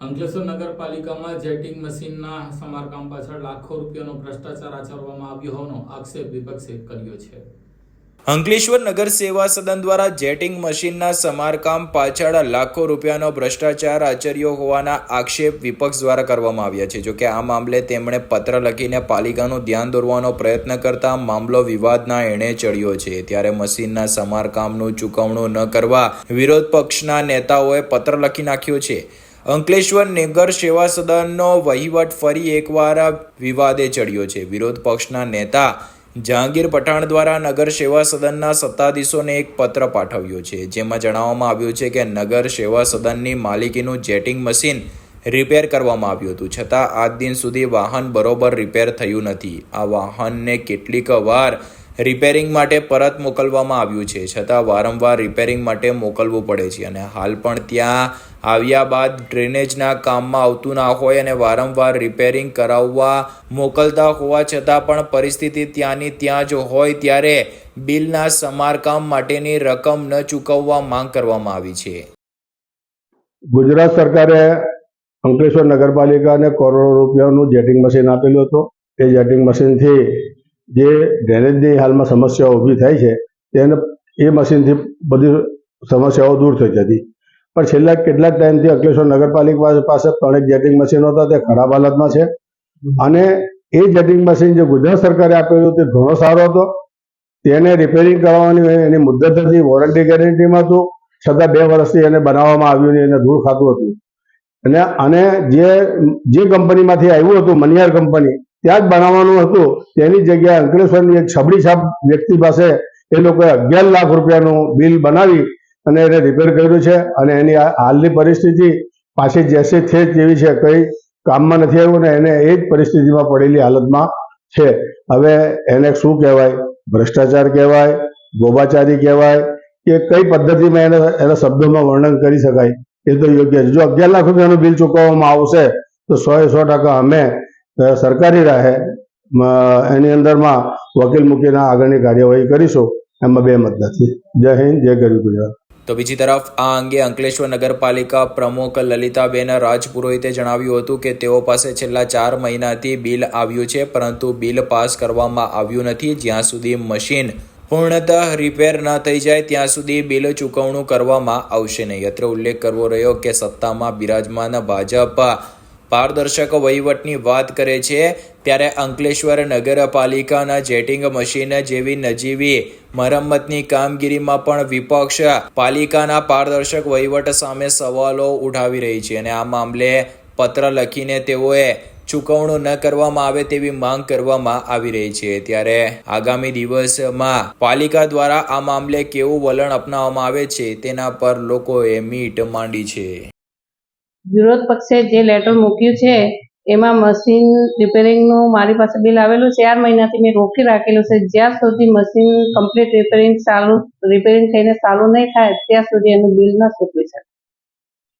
અંકલેશ્વર નગરપાલિકામાં જેટિંગ મશીનના સમારકામ પાછળ લાખો રૂપિયાનો ભ્રષ્ટાચાર આચરવામાં આવ્યો હોવાનો આક્ષેપ વિપક્ષે કર્યો છે. અંકલેશ્વર નગર સેવા સદન દ્વારા જેટિંગ મશીનના સમારકામ પાછળ લાખો રૂપિયાનો ભ્રષ્ટાચાર આચર્યો હોવાના આક્ષેપ વિપક્ષ દ્વારા કરવામાં આવ્યા છે. જોકે આ મામલે તેમણે પત્ર લખીને પાલિકાનું ધ્યાન દોરવાનો પ્રયત્ન કરતા મામલો વિવાદના એણે ચડ્યો છે. ત્યારે મશીનના સમારકામનું ચૂકવણું ન કરવા વિરોધ પક્ષના નેતાઓએ પત્ર લખી નાખ્યો છે. અંકલેશ્વર નગર સેવા સદનનો વહીવટ ફરી એકવાર વિવાદે ચડ્યો છે. વિરોધ પક્ષના નેતા જહાંગીર પઠાણ દ્વારા નગર સેવા સદનના સત્તાધીશોને એક પત્ર પાઠવ્યો છે. જેમાં જણાવવામાં આવ્યું છે કે નગર સેવા સદનની માલિકીનું જેટિંગ મશીન રિપેર કરવામાં આવ્યું હતું. છતાં આજ દિન સુધી વાહન બરોબર રિપેર થયું નથી. આ વાહનને કેટલીક વાર રિપેરિંગ માટે પરત મોકલવામાં આવ્યું છે. છતાં વારંવાર રિપેરિંગ માટે મોકલવું પડે છે અને હાલ પણ ત્યાં આવ્યા બાદ ડ્રેનેજના કામમાં આવતું ના હોય અને વારંવાર રિપેરિંગ કરાવવા મોકલતા હોવા છતાં પણ પરિસ્થિતિ ત્યાંની ત્યાં જ હોય ત્યારે બિલના સમારકામ માટેની રકમ ન ચૂકવવા માંગ કરવામાં આવી છે. ગુજરાત સરકારે અંકલેશ્વર નગરપાલિકાને કરોડો રૂપિયાનું જેટિંગ મશીન આપેલું હતું. એ જેટિંગ મશીનથી જે ડ્રેનેજની હાલમાં સમસ્યાઓ ઊભી થાય છે, તેને એ મશીનથી બધી સમસ્યાઓ દૂર થઈ જતી. પણ છેલ્લા કેટલાક ટાઈમથી અંકલેશ્વર નગરપાલિકા પાસે- ત્રણેક જેટિંગ મશીનો હતા, તે ખરાબ હાલતમાં છે. અને એ જેટિંગ મશીન જે ગુજરાત સરકારે આપેલું તે ઘણો સારો હતો. તેને રિપેરિંગ કરવાની એની મુદ્દત હતી વોરંટી ગેરંટીમાં હતું. છતાં બે વર્ષથી એને બનાવવામાં આવ્યું નહીં, એને ધૂળ ખાતું હતું. અને અને જે જે કંપનીમાંથી આવ્યું હતું, મનિયાર કંપની ત્યાં જ બનાવવાનું હતું. તેની જગ્યાએ અંકલેશ્વરની એક છબડી છાપ વ્યક્તિ પાસે એ લોકોએ અગિયાર લાખ રૂપિયાનું બિલ બનાવી અને એને રિપેર કર્યું છે અને એની હાલની પરિસ્થિતિ પાછી જેસે છે જેવી છે. કંઈ કામમાં નથી આવ્યું ને એને એ જ પરિસ્થિતિમાં પડેલી હાલતમાં છે. હવે એને શું કહેવાય? ભ્રષ્ટાચાર કહેવાય, ગોબાચારી કહેવાય કે કઈ પદ્ધતિમાં એને, એના શબ્દોમાં વર્ણન કરી શકાય એ તો યોગ્ય છે. જો અગિયાર લાખ રૂપિયાનું બિલ ચૂકવવામાં આવશે તો સો એ સો ટકા અમે સરકારી રાહે એની અંદરમાં વકીલ મૂકીને આગળની કાર્યવાહી કરીશું, એમાં બે મત નથી. જય હિન્દ, જય ગરીબ ગુજરાત. તો બીજી તરફ, આ અંગે અંકલેશ્વર નગરપાલિકા પ્રમુખ લલિતાબેન રાજપુરોહિતે જણાવ્યું હતું કે તેઓ પાસે છેલ્લા ચાર મહિનાથી બિલ આવ્યું છે, પરંતુ બિલ પાસ કરવામાં આવ્યું નથી. જ્યાં સુધી મશીન પૂર્ણતઃ રિપેર ન થઈ જાય, ત્યાં સુધી બિલ ચૂકવણું કરવામાં આવશે નહીં. અત્રે ઉલ્લેખ કરવો રહ્યો કે સત્તામાં બિરાજમાન ભાજપ પારદર્શક વહીવટની વાત કરે છે, ત્યારે અંકલેશ્વર નગરપાલિકાના જેટિંગ મશીન જેવી નજીવી મરમ્મતની કામગીરીમાં પણ વિપક્ષ પાલિકાના પારદર્શક વહીવટ સામે સવાલો ઉઠાવી રહી છે અને આ મામલે પત્ર લખીને તેઓએ ચૂકવણું ન કરવામાં આવે તેવી માંગ કરવામાં આવી રહી છે. ત્યારે આગામી દિવસમાં પાલિકા દ્વારા આ મામલે કેવું વલણ અપનાવવામાં આવે છે તેના પર લોકોએ મીટ માંડી છે. વિરોધ પક્ષે જે લેટર મૂક્યું છે, એમાં મશીન રિપેરિંગનું મારી પાસે બિલ આવેલું ચાર મહિનાથી મેં રોકી રાખેલું છે. જ્યાં સુધી મશીન કમ્પ્લીટ રિપેરિંગ ચાલુ રિપેરિંગ થઈને ચાલુ નહીં થાય, ત્યાં સુધી એનું બિલ ન ચૂકવી શકે